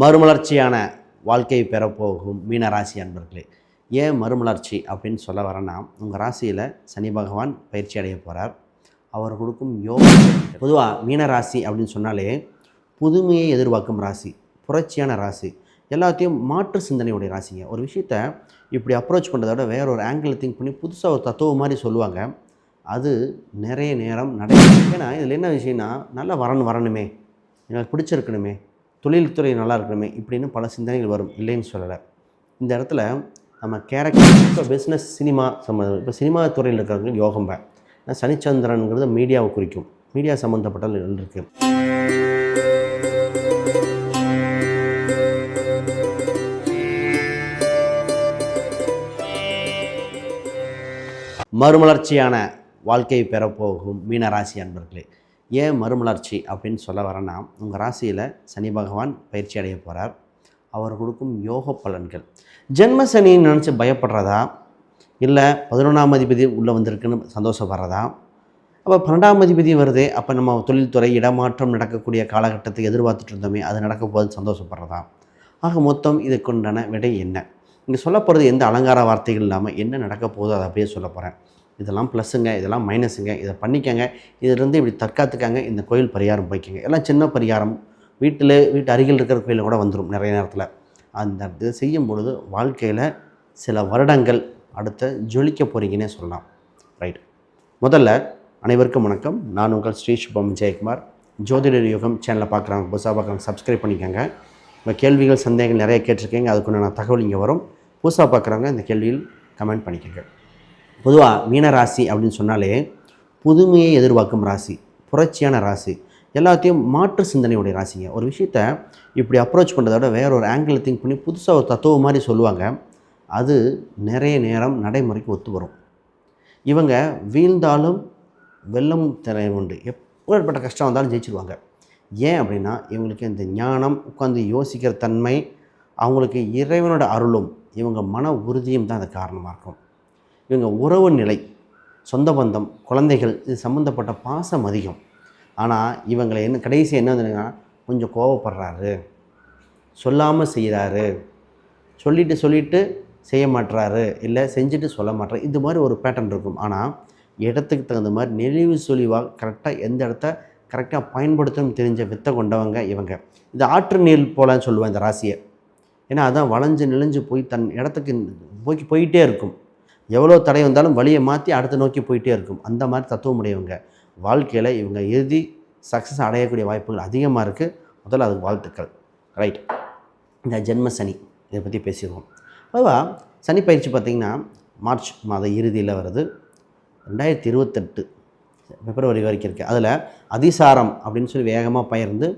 மறுமலர்ச்சியான வாழ்க்கையை பெறப்போகும் மீனராசி அன்பர்களே. ஏன் மறுமலர்ச்சி அப்படின்னு சொல்ல வரேன்னா உங்கள் ராசியில் சனி பகவான் பயிற்சி அடைய போகிறார் அவர் கொடுக்கும் யோகம் பொதுவாக மீனராசி அப்படின்னு சொன்னாலே புதுமையை எதிர்பார்க்கும் ராசி புரட்சியான ராசி எல்லாத்தையும் மாற்று சிந்தனையுடைய ராசிங்க. ஒரு விஷயத்த இப்படி அப்ரோச் பண்ணுறத விட வேற ஒரு ஆங்கிள் திங்க் பண்ணி புதுசாக ஒரு தத்துவம் மாதிரி சொல்லுவாங்க. அது நிறைய நேரம் நடக்கும் ஏன்னா இதில் என்ன விஷயம்னா நல்லா வரணும் வரணுமே. எனக்கு பிடிச்சிருக்கணுமே. தொழில்துறை நல்லா இருக்கணுமே இப்படின்னு பல சிந்தனைகள் வரும். இல்லைன்னு சொல்லலை. இந்த இடத்துல நம்ம கேரக்டர் இப்போ பிஸ்னஸ் சினிமா சம்மந்தம் இப்போ சினிமா துறையில் இருக்கிறவங்க யோகம் பே. சனிச்சந்திரனுங்கிறது மீடியாவை குறிக்கும். மீடியா சம்மந்தப்பட்ட இருக்குது மறுமலர்ச்சியான வாழ்க்கையை பெறப்போகும் மீன ராசி அன்பர்களே. ஏன் மறுமலர்ச்சி அப்படின்னு சொல்ல வரேன்னா உங்கள் ராசியில் சனி பகவான் பயிற்சி அடைய போகிறார் அவர் கொடுக்கும் யோக பலன்கள். ஜென்ம சனின்னு நினச்சி பயப்படுறதா? இல்லை பதினொன்றாம் அதிபதி உள்ளே வந்திருக்குன்னு சந்தோஷப்படுறதா? அப்போ பன்னெண்டாம் அதிபதி வருதே அப்போ நம்ம தொழில்துறை இடமாற்றம் நடக்கக்கூடிய காலகட்டத்தை எதிர்பார்த்துட்டு இருந்தோமே அது நடக்க போது சந்தோஷப்படுறதா? ஆக மொத்தம் இதுக்குண்டான விடை என்ன? இங்கே சொல்ல போகிறது எந்த அலங்கார வார்த்தைகள் இல்லாமல் என்ன நடக்க போகுதோ அதை அப்படியே சொல்ல போகிறேன் இதெல்லாம் ப்ளஸ்ஸுங்க இதெல்லாம் மைனஸுங்க இதை பண்ணிக்கங்க. இதிலிருந்து இப்படி தற்காத்துக்காங்க இந்த கோயில் பரிகாரம் போய்க்கங்க. எல்லாம் சின்ன பரிகாரம். வீட்டில் வீட்டு அருகில் இருக்கிற கோயிலில் கூட வந்துடும் நிறைய நேரத்தில். அந்த இதை செய்யும் பொழுது வாழ்க்கையில் சில வருடங்கள் அடுத்த ஜொலிக்க போகிறீங்கன்னே சொல்லலாம். ரைட் முதல்ல அனைவருக்கும் வணக்கம். நான் உங்கள் ஸ்ரீ சுபம் ஜெயக்குமார் ஜோதிடர் யுகம் சேனலை பார்க்குறாங்க புதுசாக பார்க்குறாங்க சப்ஸ்கிரைப் பண்ணிக்கோங்க. உங்கள் கேள்விகள் சந்தேகங்கள் நிறைய கேட்டிருக்கீங்க. அதுக்குண்டான தகவல் இங்கே வரும். புதுசாக பார்க்குறவங்க இந்த கேள்வியில் கமெண்ட் பண்ணிக்கோங்க. பொதுவாக மீன ராசி அப்படின்னு சொன்னாலே புதுமையை எதிர்பார்க்கும் ராசி புரட்சியான ராசி. எல்லாத்தையும் மாற்று சிந்தனையுடைய ராசிங்க. ஒரு விஷயத்த இப்படி அப்ரோச் பண்ணுறத விட வேற ஒரு ஆங்கிள் திங்க் பண்ணி புதுசாக ஒரு தத்துவம் மாதிரி சொல்லுவாங்க. அது நிறைய நேரம் நடைமுறைக்கு ஒத்து வரும் இவங்க வீழ்ந்தாலும் வெள்ளம் திற உண்டு. எப்பேற்பட்ட கஷ்டம் வந்தாலும் ஜெயிச்சிருவாங்க. ஏன் அப்படின்னா இவங்களுக்கு இந்த ஞானம் உட்காந்து யோசிக்கிற தன்மை அவங்களுக்கு இறைவனோட அருளும் இவங்க மன உறுதியும் தான் அது காரணமாக இருக்கும். இவங்க உறவு நிலை சொந்த பந்தம் குழந்தைகள் இது சம்மந்தப்பட்ட பாசம் அதிகம். ஆனால் இவங்களை என்ன கடைசி என்ன வந்துன்னா கொஞ்சம் கோவப்படுறாரு. சொல்லாமல் செய்கிறாரு சொல்லிட்டு சொல்லிட்டு செய்ய மாட்டுறாரு இல்லை செஞ்சுட்டு சொல்ல மாட்டார் இது மாதிரி ஒரு பேட்டர்ன் இருக்கும். ஆனால் இடத்துக்கு தகுந்த மாதிரி நெளிவு சொலிவாக கரெக்டாக எந்த இடத்த கரெக்டாக பயன்படுத்தணும் தெரிஞ்ச வித்தை கொண்டவங்க இவங்க. இது ஆற்று நீர் போலன்னு சொல்லுவேன் இந்த ராசியை. ஏன்னா அதான் வளைஞ்சு நெளிஞ்சு போய் தன் இடத்துக்கு போய் போயிட்டே இருக்கும். எவ்வளோ தடை வந்தாலும் வழியை மாற்றி அடுத்த நோக்கி போயிட்டே இருக்கும். அந்த மாதிரி தத்துவம் உடையவங்க வாழ்க்கையில் இவங்க இறுதி சக்ஸஸ் அடையக்கூடிய வாய்ப்புகள் அதிகமாக இருக்குது முதல்ல அதுக்கு வாழ்த்துக்கள். ரைட் இந்த ஜென்ம சனி இதை பற்றி பேசிடுவோம் அதுவா சனி பயிற்சி பார்த்திங்கன்னா மார்ச் மாத இறுதியில் வருது. ரெண்டாயிரத்தி இருபத்தெட்டு பிப்ரவரி வரைக்கும் இருக்குது அதில் அதிசாரம் அப்படின்னு சொல்லி வேகமாக பயிர்ந்து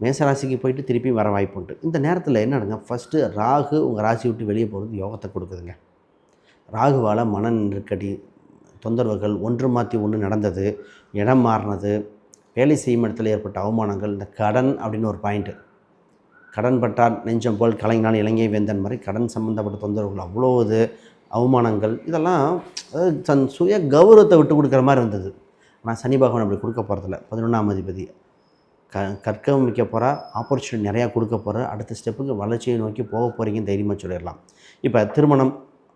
மேசராசிக்கு போயிட்டு திருப்பி வர வாய்ப்பு உண்டு. இந்த நேரத்தில் என்ன நடங்க ஃபஸ்ட்டு ராகு உங்கள் ராசி விட்டு வெளியே போகிறது யோகத்தை கொடுக்குதுங்க. ராகுவால் மன நெருக்கடி தொந்தரவுகள் ஒன்று மாற்றி ஒன்று நடந்தது இடம் மாறினது வேலை செய்யும் இடத்துல ஏற்பட்ட அவமானங்கள் இந்த கடன் அப்படின்னு ஒரு பாயிண்ட்டு கடன் பட்டார் நெஞ்சம் போல் கலைஞனால் இலங்கை வேந்தன் மாதிரி கடன் சம்மந்தப்பட்ட தொந்தரவுகள் அவ்வளோ இது அவமானங்கள். இதெல்லாம் தன் சுய கௌரவத்தை விட்டு கொடுக்குற மாதிரி இருந்தது. ஆனால் சனி பகவான் அப்படி கொடுக்க போகிறதில்ல பதினொன்றாம் அதிபதி. க கற்க வைக்க போகிறா ஆப்பர்ச்சுனிட்டி நிறையா கொடுக்க போகிற அடுத்த ஸ்டெப்புக்கு வளர்ச்சியை நோக்கி போக போகிறீங்கன்னு தைரியமாக சொல்லிடலாம். இப்போ திருமணம்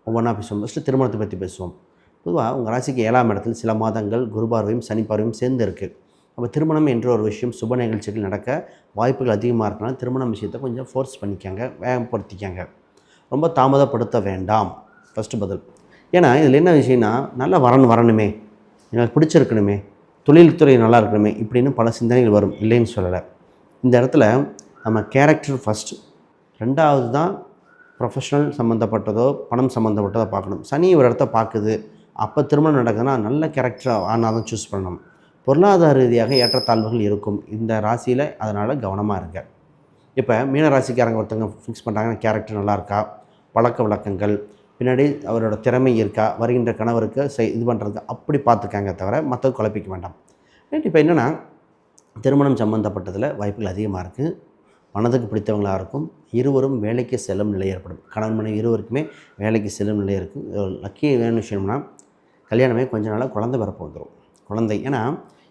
ஒவ்வொன்றா பேசுவோம். ஃபஸ்ட்டு திருமணத்தை பற்றி பேசுவோம். பொதுவாக உங்கள் ராசிக்கு ஏழாம் இடத்தில் சில மாதங்கள் குருபார்வையும் சனிப்பார்வையும் சனி பார்வையும் சேர்ந்து இருக்குது அப்போ திருமணம் என்ற ஒரு விஷயம் சுப நிகழ்ச்சிகள் நடக்க வாய்ப்புகள் அதிகமாக இருக்கனால திருமணம் விஷயத்தை கொஞ்சம் ஃபோர்ஸ் பண்ணிக்கங்க வேகப்படுத்திக்கங்க. ரொம்ப தாமதப்படுத்த வேண்டாம். ஃபஸ்ட்டு பதில். ஏன்னா இதில் என்ன விஷயம்னா நல்லா வரணும் வரணுமே. எனக்கு பிடிச்சிருக்கணுமே. தொழில்துறை நல்லா இருக்கணுமே இப்படின்னு பல சிந்தனைகள் வரும். இல்லைன்னு சொல்லலை. இந்த இடத்துல நம்ம கேரக்டர் ஃபஸ்ட்டு ரெண்டாவது தான் ப்ரொஃபஷனல் சம்மந்தப்பட்டதோ பணம் சம்மந்தப்பட்டதோ பார்க்கணும். சனி ஒரு இடத்த பார்க்குது. அப்போ திருமணம் நடக்குதுன்னா நல்ல கேரக்டர் ஆனால் தான் சூஸ் பண்ணணும். பொருளாதார ரீதியாக ஏற்றத்தாழ்வுகள் இருக்கும். இந்த ராசியில் அதனால் கவனமாக இருங்க. இப்போ மீன ராசிக்காரங்க ஒருத்தவங்க ஃபிக்ஸ் பண்ணுறாங்கன்னா கேரக்டர் நல்லா இருக்கா? பழக்க வழக்கங்கள். பின்னாடி அவரோட திறமை இருக்கா? வருகின்ற கணவருக்கு செய் இது பண்ணுறது அப்படி பார்த்துக்காங்க தவிர மற்ற குழப்பிக்க வேண்டாம். ரைட் இப்போ என்னென்னா திருமணம் சம்மந்தப்பட்டதில் வாய்ப்புகள் அதிகமாக இருக்குது மனதுக்கு பிடித்தவங்களாக இருக்கும். இருவரும் வேலைக்கு செல்லும் நிலை ஏற்படும். கணவன் மனைவி இருவருக்குமே வேலைக்கு செல்லும் நிலை இருக்கும். லக்கி வேணும் விஷயம்னா கல்யாணமே கொஞ்ச நாளாக குழந்தை பிறப்பு வந்துடும் குழந்தை. ஏன்னா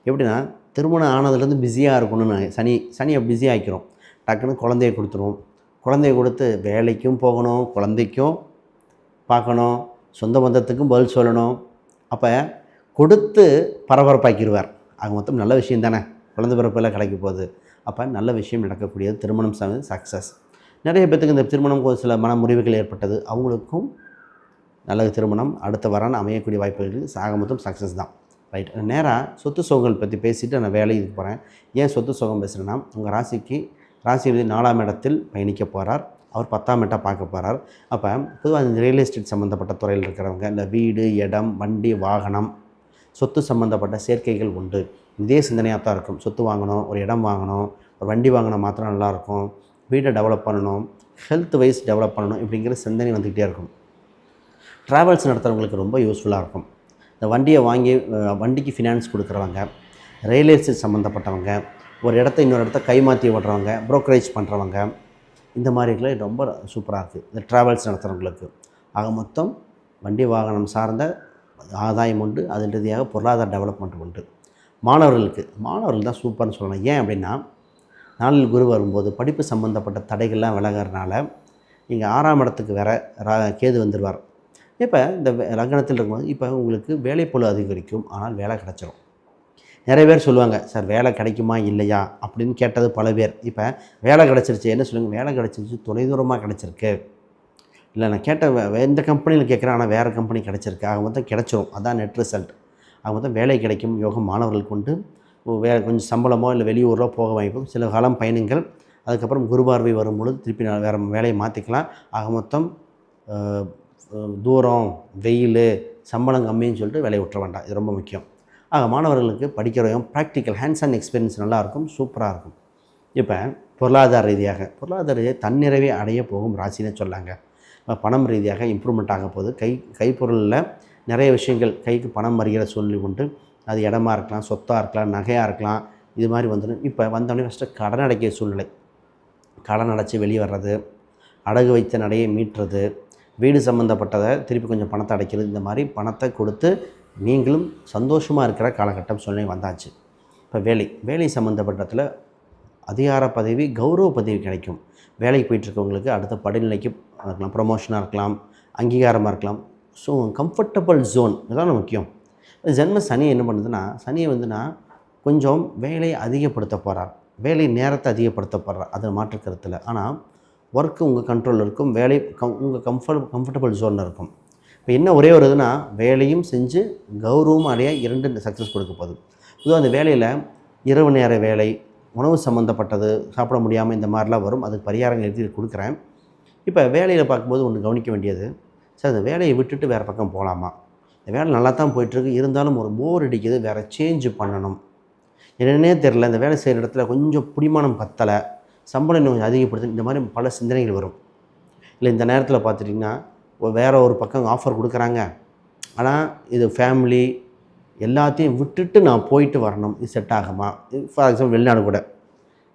எப்படின்னா திருமணம் ஆனதுலேருந்து பிஸியாக இருக்கணும்னு சனி சனியை பிஸி ஆக்கிரும். டக்குன்னு குழந்தைய கொடுத்துரும். குழந்தைய கொடுத்து வேலைக்கும் போகணும் குழந்தைக்கும் பார்க்கணும் சொந்த பந்தத்துக்கும் பதில் சொல்லணும். அப்போ கொடுத்து பரபரப்பாக்கிடுவார் அது மொத்தம் நல்ல விஷயம் தானே. குழந்தை பிறப்பில் கிடைக்க போகுது. அப்போ நல்ல விஷயம் நடக்கக்கூடியது திருமணம் சக்ஸஸ் நிறைய பேத்துக்கு இந்த திருமணம் ஒரு சில மன முறிவுகள் ஏற்பட்டது. அவங்களுக்கும் நல்ல திருமணம் அடுத்த வரான அமையக்கூடிய வாய்ப்புகள் சாக மொத்தம் சக்ஸஸ் தான். ரைட் நேராக சொத்து சோகங்கள் பற்றி பேசிவிட்டு நான் வேலைக்கு போகிறேன் ஏன் சொத்து சோகம் பேசுகிறேன்னா உங்கள் ராசிக்கு ராசி நாலாம் இடத்தில் பயணிக்க போகிறார் அவர் பத்தாம் இடத்தை பார்க்க போகிறார் அப்போ பொதுவாக இந்த ரியல் எஸ்டேட் சம்மந்தப்பட்ட துறையில் இருக்கிறவங்க இந்த வீடு இடம் வண்டி வாகனம் சொத்து சம்மந்தப்பட்ட சேர்க்கைகள் உண்டு. இதே சிந்தனையாக தான் இருக்கும். சொத்து வாங்கணும் ஒரு இடம் வாங்கணும் ஒரு வண்டி வாங்கினா மாத்திரம் நல்லாயிருக்கும் வீடை டெவலப் பண்ணணும் ஹெல்த் வைஸ் டெவலப் பண்ணணும் இப்படிங்கிற சிந்தனை வந்துக்கிட்டே இருக்கும். ட்ராவல்ஸ் நடத்துகிறவங்களுக்கு ரொம்ப யூஸ்ஃபுல்லாக இருக்கும். இந்த வண்டியை வாங்கி வண்டிக்கு ஃபினான்ஸ் கொடுக்குறவங்க ரயில்வே எஸ்டேட் சம்மந்தப்பட்டவங்க ஒரு இடத்த இன்னொரு இடத்த கைமாற்றி விடுறவங்க ப்ரோக்கரேஜ் பண்ணுறவங்க இந்த மாதிரிலாம் ரொம்ப சூப்பராக இருக்குது இந்த ட்ராவல்ஸ் நடத்துகிறவங்களுக்கு ஆக மொத்தம் வண்டி வாகனம் சார்ந்த ஆதாயம் உண்டு அதன் ரீதியாக பொருளாதார டெவலப்மெண்ட் உண்டு. மாணவர்களுக்கு மாணவர்கள் தான் சூப்பர்னு சொல்லணும். ஏன் அப்படின்னா நாளில் குரு வரும்போது படிப்பு சம்மந்தப்பட்ட தடைகள்லாம் விலகிறனால இங்கே ஆறாம் இடத்துக்கு வேற ரா கேது வந்துடுவார் இப்போ இந்த லக்னத்தில் இருக்கும்போது இப்போ உங்களுக்கு வேலைப்பொழு அதிகரிக்கும் ஆனால் வேலை கிடச்சிரும். நிறைய பேர் சொல்லுவாங்க சார் வேலை கிடைக்குமா இல்லையா? அப்படின்னு கேட்டது பல பேர். இப்போ வேலை கிடச்சிருச்சு என்ன சொல்லுங்கள் வேலை கிடச்சிருச்சு தொலைதூரமாக கிடச்சிருக்கு. இல்லை நான் கேட்ட வே- எந்த கம்பெனியில் கேட்குறேன் ஆனால் வேறு கம்பெனி கிடச்சிருக்கு. ஆக மொத்தம் கிடச்சிரும் அதான் நெட் ரிசல்ட் ஆக மொத்தம் வேலை கிடைக்கும் யோகம் மாணவர்களுக்கு உண்டு வேறு கொஞ்சம் சம்பளமோ இல்லை வெளியூரோ போக வாய்ப்பும். சில காலம் பயணங்கள். அதுக்கப்புறம் குருபார்வை வரும்பொழுது திருப்பி நான் வேறு வேலையை மாற்றிக்கலாம் ஆக மொத்தம் தூரம் வெயில் சம்பளம் கம்மின்னு சொல்லிட்டு வேலையை விட்டுற வேண்டாம். இது ரொம்ப முக்கியம். ஆக மாணவர்களுக்கு படிக்கிறவங்க ப்ராக்டிக்கல் ஹேண்ட்ஸ் அண்ட் எக்ஸ்பீரியன்ஸ் நல்லாயிருக்கும் சூப்பராக இருக்கும். இப்போ பொருளாதார ரீதியாக பொருளாதார ரீதியாக தன்னிறைவை அடைய போகும் ராசினே சொல்லாங்க. பணம் ரீதியாக இம்ப்ரூவ்மெண்ட் ஆக போகுது. கை கைப்பொருளில் நிறைய விஷயங்கள் கைக்கு பணம் வருகிற சொல்லி கொண்டு அது இடமா இருக்கலாம் சொத்தாக இருக்கலாம் நகையாக இருக்கலாம் இது மாதிரி வந்துடும். இப்போ வந்தோடனே ஃபஸ்ட்டு கடன் அடைக்கிற சூழ்நிலை. கடன் அடைச்சி வெளியே வர்றது அடகு வைத்த நடையை மீட்டுறது வீடு சம்மந்தப்பட்டதை திருப்பி கொஞ்சம் பணத்தை அடைக்கிறது இந்த மாதிரி பணத்தை கொடுத்து நீங்களும் சந்தோஷமாக இருக்கிற காலகட்டம் சூழ்நிலை வந்தாச்சு. இப்போ வேலை வேலை சம்மந்தப்பட்டத்தில் அதிகார பதவி கௌரவ பதவி கிடைக்கும். வேலைக்கு போயிட்டுருக்கவங்களுக்கு அடுத்த படிநிலைக்கு இருக்கலாம் ப்ரொமோஷனாக இருக்கலாம் அங்கீகாரமாக இருக்கலாம். ஸோ கம்ஃபர்டபுள் ஜோன் இதுதான் முக்கியம். ஜென்ம சனி என்ன பண்ணுதுன்னா சனியை வந்துன்னா கொஞ்சம் வேலையை அதிகப்படுத்த போகிறார் வேலை நேரத்தை அதிகப்படுத்த போகிறார் அதில் மாற்று கருத்தில் ஆனால் ஒர்க்கு உங்கள் கண்ட்ரோலில் இருக்கும். வேலை கம் உங்கள் கம்ஃபர்ட் கம்ஃபர்டபுள் ஜோனில் இருக்கும். இப்போ என்ன ஒரே ஒரு இதுனா வேலையும் செஞ்சு கௌரவம் அடைய இரண்டு சக்ஸஸ் கொடுக்க போகுது. பொதுவாக அந்த வேலையில் இரவு நேர வேலை உணவு சம்மந்தப்பட்டது சாப்பிட முடியாமல் இந்த மாதிரிலாம் வரும். அதுக்கு பரிகாரங்கள் எழுதி கொடுக்குறேன். இப்போ வேலையில் பார்க்கும்போது ஒன்று கவனிக்க வேண்டியது சார் இந்த வேலையை விட்டுட்டு வேறு பக்கம் போகலாமா? இந்த வேலை நல்லா தான் போயிட்டுருக்கு இருந்தாலும் ஒரு போர் அடிக்குது வேறு சேஞ்சு பண்ணணும். என்னன்னே தெரில இந்த வேலை செய்கிற இடத்துல கொஞ்சம் பிடிமானம் பத்தலை சம்பளம் இன்னும் கொஞ்சம் அதிகப்படுத்து இந்த மாதிரி பல சிந்தனைகள் வரும். இல்லை இந்த நேரத்தில் பார்த்துட்டிங்கன்னா வேறு ஒரு பக்கம் ஆஃபர் கொடுக்குறாங்க. ஆனால் இது ஃபேமிலி எல்லாத்தையும் விட்டுட்டு நான் போயிட்டு வரணும் இது செட் ஆகுமா? ஃபார் எக்ஸாம்பிள் வெளிநாடு கூட.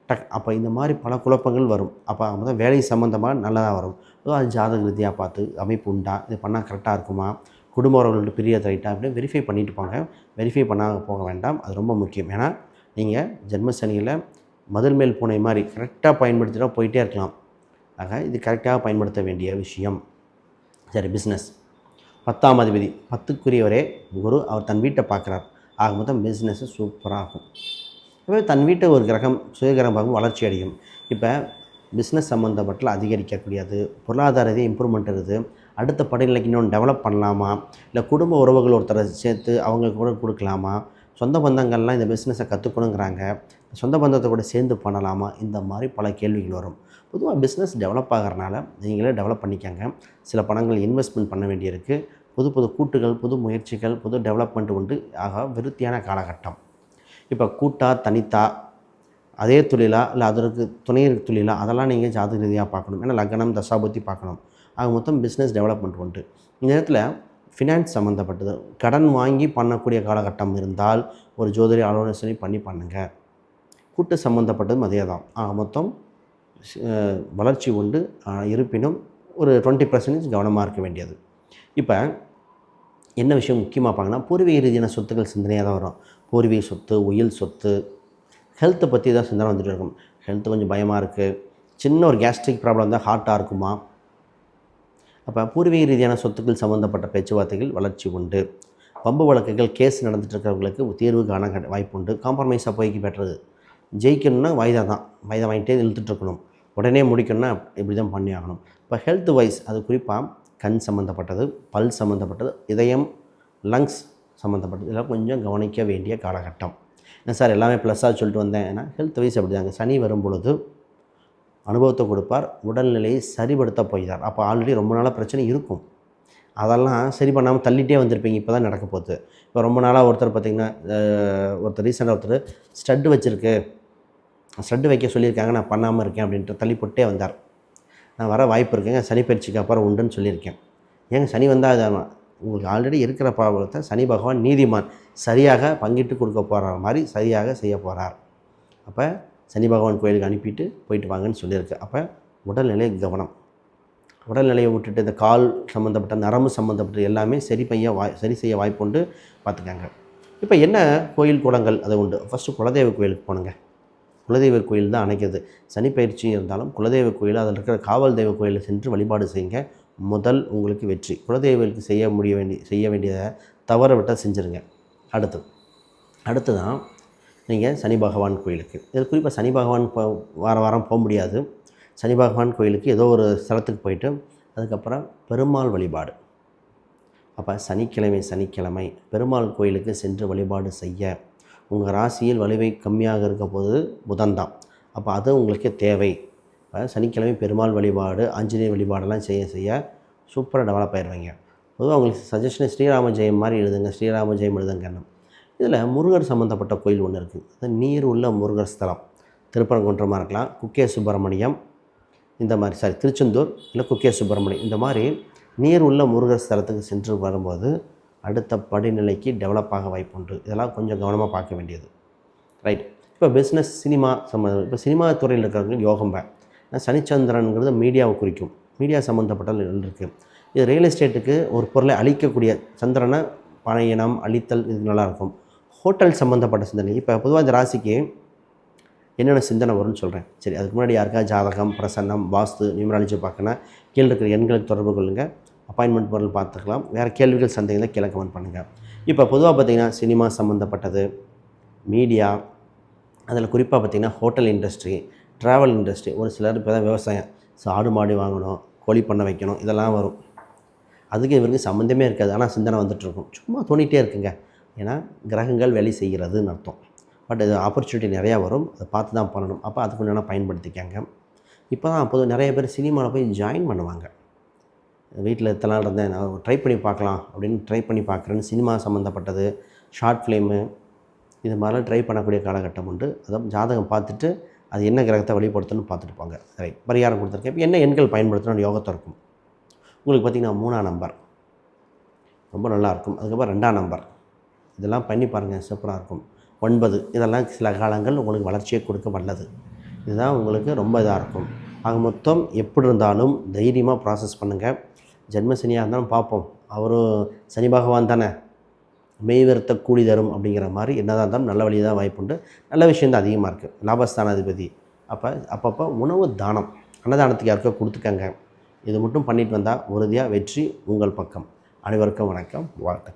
டக் அப்போ இந்த மாதிரி பல குழப்பங்கள் வரும். அப்போ அவங்க தான் வேலை சம்மந்தமாக நல்லதாக வரும். அது ஜாதக ரீதியாக பார்த்து அமைப்பு உண்டா? இது பண்ணால் கரெக்டாக இருக்குமா? குடும்ப உறவுகளோட பிரிய ரைட்டா? அப்படின்னு வெரிஃபை பண்ணிட்டு போங்க. வெரிஃபை பண்ணாமல் போக வேண்டாம். அது ரொம்ப முக்கியம். ஏன்னா நீங்கள் ஜென்மசனியில் மதில் மேல் பூனை மாதிரி கரெக்டாக பயன்படுத்தினா போயிட்டே இருக்கலாம். ஆக இது கரெக்டாக பயன்படுத்த வேண்டிய விஷயம். சரி பிஸ்னஸ் பத்தாம் அதிபதி பத்துக்குரியவரே குரு அவர் தன் வீட்டை பார்க்குறார். ஆக மொத்தம் பிஸ்னஸ்ஸு சூப்பராக இருக்கும் இப்போ தன் வீட்டை ஒரு கிரகம் சுயகிரகம் பார்க்கும் வளர்ச்சி அடையும். இப்போ பிஸ்னஸ் சம்மந்தப்பட்டில் அதிகரிக்கக்கூடியது பொருளாதார இதே இம்ப்ரூவ்மெண்ட் இருக்குது. அடுத்த படிநிலைக்கு இன்னொன்று டெவலப் பண்ணலாமா? இல்லை குடும்ப உறவுகள் ஒருத்தரை சேர்த்து அவங்க கூட கொடுக்கலாமா? சொந்த பந்தங்கள்லாம் இந்த பிஸ்னஸை கற்றுக்கணுங்கிறாங்க சொந்த பந்தத்தை கூட சேர்ந்து பண்ணலாமா? இந்த மாதிரி பல கேள்விகள் வரும். பொதுவாக பிஸ்னஸ் டெவலப் ஆகிறனால நீங்களே டெவலப் பண்ணிக்கங்க. சில பணங்கள் இன்வெஸ்ட்மெண்ட் பண்ண வேண்டியிருக்கு. புது புது கூட்டுகள் புது முயற்சிகள் புது டெவலப்மெண்ட் உண்டு. ஆக விருத்தியான காலகட்டம். இப்போ கூட்டா தனித்தா அதே தொழிலா இல்லை அதற்கு துணை தொழிலா அதெல்லாம் நீங்கள் ஜாதக ரீதியாக பார்க்கணும். ஏன்னா லக்னம் தசாபுத்தி பார்க்கணும். ஆக மொத்தம் பிஸ்னஸ் டெவலப்மெண்ட் உண்டு. இந்த நேரத்தில் ஃபினான்ஸ் சம்மந்தப்பட்டது கடன் வாங்கி பண்ணக்கூடிய காலகட்டம் இருந்தால் ஒரு ஜோதிட ஆலோசனை பண்ணி பண்ணுங்கள் கூட்டு சம்மந்தப்பட்டதும் அதே தான். ஆக மொத்தம் வளர்ச்சி உண்டு. இருப்பினும் ஒரு டுவெண்ட்டி பர்சன்டேஜ் கவனமாக இருக்க வேண்டியது. இப்போ என்ன விஷயம் முக்கியமாக பார்க்கணும் பூர்வீக ரீதியான சொத்துக்கள் சிந்தனையாக தான் வரும். பூர்வீக சொத்து உயில் சொத்து ஹெல்த்தை பற்றி தான் சிந்தனை வந்துட்டு இருக்கும். ஹெல்த்து கொஞ்சம் பயமாக இருக்குது சின்ன ஒரு கேஸ்ட்ரிக் ப்ராப்ளம் தான் ஹார்ட்டாக இருக்குமா? அப்போ பூர்வீக ரீதியான சொத்துக்கள் சம்மந்தப்பட்ட பேச்சுவார்த்தைகள் வளர்ச்சி உண்டு. பம்பு வழக்குகள் கேஸ் நடந்துட்டு இருக்கிறவங்களுக்கு தீர்வு காண வாய்ப்பு உண்டு. காம்ப்ரமைஸாக போய்க்கு பெற்றது. ஜெயிக்கணும்னா வாய்தா தான். வாய்தா வாங்கிட்டே இழுத்துட்டு இருக்கணும். உடனே முடிக்கணும்னா இப்படி தான் பண்ணி ஆகணும். இப்போ ஹெல்த் வைஸ் அது குறிப்பாக கண் சம்மந்தப்பட்டது பல் சம்மந்தப்பட்டது இதயம் லங்ஸ் சம்மந்தப்பட்டது இதெல்லாம் கொஞ்சம் கவனிக்க வேண்டிய காலகட்டம். என்ன சார் எல்லாமே ப்ளஸ்ஸாக சொல்லிட்டு வந்தேன். ஏன்னா ஹெல்த் வைஸ் அப்படி தாங்க சனி வரும் பொழுது அனுபவத்தை கொடுப்பார். உடல்நிலையை சரிபடுத்த போய்தார் அப்போ ஆல்ரெடி ரொம்ப நாளாக பிரச்சனை இருக்கும். அதெல்லாம் சரி பண்ணாமல் தள்ளிட்டே வந்திருப்பீங்க. இப்போ தான் நடக்க போகுது. இப்போ ரொம்ப நாளாக ஒருத்தர் பார்த்திங்கன்னா ஒருத்தர் ரீசெண்டாக ஒருத்தர் ஸ்டட்டு வச்சுருக்கு. ஸ்டட்டு வைக்க சொல்லியிருக்காங்க. நான் பண்ணாமல் இருக்கேன் அப்படின்ட்டு தள்ளி போட்டே வந்தார். நான் வர வாய்ப்பு இருக்குங்க. சனி பயிற்சிக்கு அப்புறம் உண்டுன்னு சொல்லியிருக்கேன். ஏங்க சனி வந்தால் அது உங்களுக்கு ஆல்ரெடி இருக்கிற ப்ராப்ளத்தை சனி பகவான் நீதிமான் சரியாக பங்கிட்டு கொடுக்க போகிற மாதிரி சரியாக செய்ய போகிறார் அப்போ சனி பகவான் கோயிலுக்கு அனுப்பிட்டு போயிட்டு வாங்கன்னு சொல்லியிருக்கு. அப்போ உடல்நிலை கவனம். உடல்நிலையை விட்டுட்டு இந்த கால் சம்மந்தப்பட்ட நரம்பு சம்மந்தப்பட்ட எல்லாமே சரி பைய வாய் சரி செய்ய வாய்ப்புண்டு பார்த்துக்காங்க. இப்போ என்ன கோயில் குளங்கள் அது உண்டு. ஃபஸ்ட்டு குலதெய்வ கோயிலுக்கு போனுங்க குலதெய்வ கோயில் தான் அணைக்கிறது. சனி பயிற்சி இருந்தாலும் குலதெய்வ கோயில் அதில் இருக்கிற காவல் தெய்வ கோயிலில் சென்று வழிபாடு செய்யுங்க. முதல் உங்களுக்கு வெற்றி. குலதெய்வங்களுக்கு செய்ய முடிய வேண்டிய செய்ய வேண்டியதை தவற விட்டால் செஞ்சுருங்க. அடுத்து அடுத்து தான் நீங்கள் சனி பகவான் கோயிலுக்கு. இது குறிப்பாக சனி பகவான் போ வார வாரம் போக முடியாது. சனி பகவான் கோயிலுக்கு ஏதோ ஒரு ஸ்தலத்துக்கு போயிட்டு அதுக்கப்புறம் பெருமாள் வழிபாடு. அப்போ சனிக்கிழமை சனிக்கிழமை பெருமாள் கோயிலுக்கு சென்று வழிபாடு செய்ய. உங்கள் ராசியில் வலிமை கம்மியாக இருக்க போது புதன்தான். அப்போ அது உங்களுக்கு தேவை. சனிக்கிழமை பெருமாள் வழிபாடு ஆஞ்சநேயர் வழிபாடெல்லாம் செய்ய செய்ய சூப்பராக டெவலப் ஆயிடுவீங்க பொதுவாக உங்களுக்கு சஜஷன் ஸ்ரீராம ஜெயம் மாதிரி எழுதுங்க ஸ்ரீராம ஜெயம் எழுதுங்கன்னு இதில் முருகர் சம்மந்தப்பட்ட கோயில் ஒன்று இருக்குது அது நீர் உள்ள முருகர் ஸ்தலம். திருப்பரங்குன்றமாக இருக்கலாம் குக்கே சுப்பிரமணியம் இந்த மாதிரி சாரி திருச்செந்தூர் இல்லை குக்கே சுப்பிரமணியம் இந்த மாதிரி நீர் உள்ள முருகர் ஸ்தலத்துக்கு சென்று வரும்போது அடுத்த படிநிலைக்கு டெவலப் ஆக வாய்ப்புண்டு இதெல்லாம் கொஞ்சம் கவனமாக பார்க்க வேண்டியது. ரைட் இப்போ பிஸ்னஸ் சினிமா சம்மந்தம் இப்போ சினிமா துறையில் இருக்கிறவங்க யோகம் பே சனிச்சந்திரனுங்கிறது மீடியாவை குறிக்கும். மீடியா சம்மந்தப்பட்ட இருக்குது இது ரியல் எஸ்டேட்டுக்கு ஒரு பொருளை அழிக்கக்கூடிய சந்திரனை பணையினம் அழித்தல் இது நல்லாயிருக்கும். ஹோட்டல் சம்மந்தப்பட்ட சிந்தனை. இப்போ பொதுவாக இந்த ராசிக்கு என்னென்ன சிந்தனை வரும்னு சொல்கிறேன் சரி அதுக்கு முன்னாடி யாருக்கா ஜாதகம் பிரசன்னம் வாஸ்து நியூமராலஜி பார்க்கணும் கீழே இருக்கிற எண்களுக்கு தொடர்பு கொள்ளுங்கள் அப்பாயின்மெண்ட் பொருள் பார்த்துக்கலாம். வேறு கேள்விகள் சந்தேகங்களை கீழே கமெண்ட் பண்ணுங்கள் இப்போ பொதுவாக பார்த்திங்கன்னா சினிமா சம்மந்தப்பட்டது மீடியா அதில் குறிப்பாக பார்த்தீங்கன்னா ஹோட்டல் இண்டஸ்ட்ரி ட்ராவல் இண்டஸ்ட்ரி. ஒரு சிலர் இப்போ தான் விவசாயம். ஸோ ஆடு மாடு வாங்கணும் கோழி பண்ண வைக்கணும் இதெல்லாம் வரும். அதுக்கு இவருக்கு சம்மந்தமே இருக்காது. ஆனால் சிந்தனை வந்துட்டுருக்கும். சும்மா தோணிகிட்டே இருக்குங்க. ஏன்னா கிரகங்கள் வேலை செய்கிறதுன்னு அர்த்தம். பட் இது ஆப்பர்ச்சுனிட்டி நிறையா வரும். அதை பார்த்து தான் பண்ணணும். அப்போ அதுக்கு உண்டான பயன்படுத்திக்கங்க. இப்போ தான் அப்போது நிறைய பேர் சினிமாவில் போய் ஜாயின் பண்ணுவாங்க. வீட்டில் இத்தனை நாள் இருந்தேன்? நான் ட்ரை பண்ணி பார்க்கலாம் அப்படின்னு ட்ரை பண்ணி பார்க்குறேன்னு சினிமா சம்மந்தப்பட்டது ஷார்ட் ஃபிலிமு இது மாதிரிலாம் ட்ரை பண்ணக்கூடிய காலகட்டம் உண்டு. அதை ஜாதகம் பார்த்துட்டு அது என்ன கிரகத்தை வெளிப்படுத்தணும்னு பார்த்துட்டு போங்க ரைட் பரிகாரம் கொடுத்துருக்கேன். இப்போ என்ன எண்கள் பயன்படுத்தணும்? யோகத்தை இருக்கும். உங்களுக்கு பார்த்திங்கன்னா மூணாம் நம்பர். ரொம்ப நல்லாயிருக்கும் அதுக்கப்புறம் ரெண்டாம் நம்பர். இதெல்லாம் பண்ணி பாருங்கள் சூப்பராக இருக்கும். ஒன்பது. இதெல்லாம் சில காலங்கள் உங்களுக்கு வளர்ச்சியை கொடுக்க வல்லது. இதுதான் உங்களுக்கு ரொம்ப இதாக இருக்கும். ஆக மொத்தம் எப்படி இருந்தாலும் தைரியமாக ப்ராசஸ் பண்ணுங்கள் ஜென்மசனியாக இருந்தாலும் பார்ப்போம். அவரும் சனி பகவான் தானே. மெய்வர்த்த கூலி தரும் அப்படிங்கிற மாதிரி என்னதான் இருந்தாலும் நல்ல வழி தான் வாய்ப்புண்டு. நல்ல விஷயம் தான் அதிகமாக இருக்குது லாபஸ்தானாதிபதி. அப்போ அப்பப்போ உணவு தானம். அன்னதானத்துக்கு யாருக்கோ கொடுத்துக்கங்க. இது மட்டும் பண்ணிட்டு வந்தால் உறுதியாக வெற்றி உங்கள் பக்கம். அனைவருக்கும் வணக்கம். வாழ்த்துக்கள்.